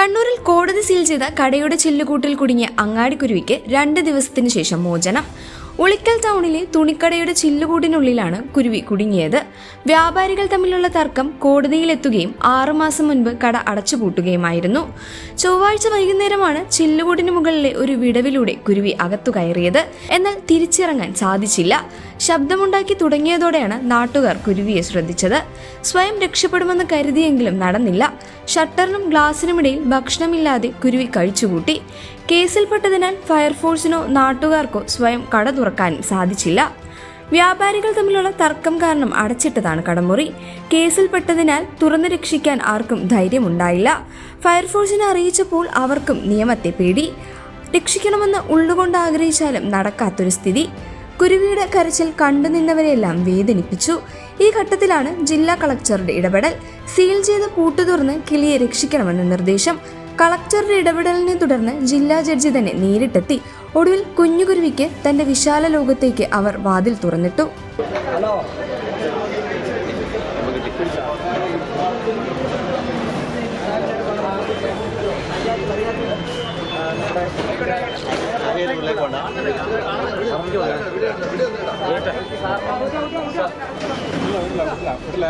കണ്ണൂരിൽ കോടതി സീൽ ചെയ്ത കടയുടെ ചില്ലുകൂട്ടിൽ കുടുങ്ങിയ അങ്ങാടിക്കുരുവിക്ക് രണ്ട് ദിവസത്തിന് ശേഷം മോചനം. ഉളിക്കൽ ടൗണിലെ തുണിക്കടയുടെ ചില്ലുകൂടിനുള്ളിലാണ് കുരുവി കുടുങ്ങിയത്. വ്യാപാരികൾ തമ്മിലുള്ള തർക്കം കോടതിയിലെത്തുകയും ആറുമാസം മുൻപ് കട അടച്ചുപൂട്ടുകയുമായിരുന്നു. ചൊവ്വാഴ്ച വൈകുന്നേരമാണ് ചില്ലുകൂട്ടിന് മുകളിലെ ഒരു വിടവിലൂടെ കുരുവി അകത്തു കയറിയത്. എന്നാൽ തിരിച്ചിറങ്ങാൻ സാധിച്ചില്ല. ശബ്ദമുണ്ടാക്കി തുടങ്ങിയതോടെയാണ് നാട്ടുകാർ കുരുവിയെ ശ്രദ്ധിച്ചത്. സ്വയം രക്ഷപ്പെടുമെന്ന് കരുതിയെങ്കിലും നടന്നില്ല. ഷട്ടറിനും ഗ്ലാസിനുമിടയിൽ ഭക്ഷണമില്ലാതെ കുരുവി കഴിച്ചുകൂട്ടി. കേസിൽപ്പെട്ടതിനാൽ ഫയർഫോഴ്സിനോ നാട്ടുകാർക്കോ സ്വയം കട തുറക്കാനും സാധിച്ചില്ല. വ്യാപാരികൾ തമ്മിലുള്ള തർക്കം കാരണം അടച്ചിട്ടതാണ് കടമുറി. കേസിൽപ്പെട്ടതിനാൽ തുറന്നു രക്ഷിക്കാൻ ആർക്കും ധൈര്യമുണ്ടായില്ല. ഫയർഫോഴ്സിനെ അറിയിച്ചപ്പോൾ അവർക്കും നിയമത്തെ പേടി. രക്ഷിക്കണമെന്ന് ഉള്ളുകൊണ്ട് ആഗ്രഹിച്ചാലും നടക്കാത്തൊരു സ്ഥിതി. കുരുവിയുടെ കരച്ചിൽ കണ്ടുനിന്നവരെയെല്ലാം വേദനിപ്പിച്ചു. ഈ ഘട്ടത്തിലാണ് ജില്ലാ കളക്ടറുടെ ഇടപെടൽ. സീൽ ചെയ്ത് പൂട്ടു തുറന്ന് കിളിയെ രക്ഷിക്കണമെന്ന നിർദ്ദേശം. കളക്ടറുടെ ഇടപെടലിനെ തുടർന്ന് ജില്ലാ ജഡ്ജി തന്നെ നേരിട്ടെത്തി. ഒടുവിൽ കുഞ്ഞുകുരുവിക്ക് തന്റെ വിശാല ലോകത്തേക്ക് അവർ വാതിൽ തുറന്നിട്ടു. പേര് ഉള്ളിൽ പോണ്ട ഇല്ല ഇല്ല ഇല്ല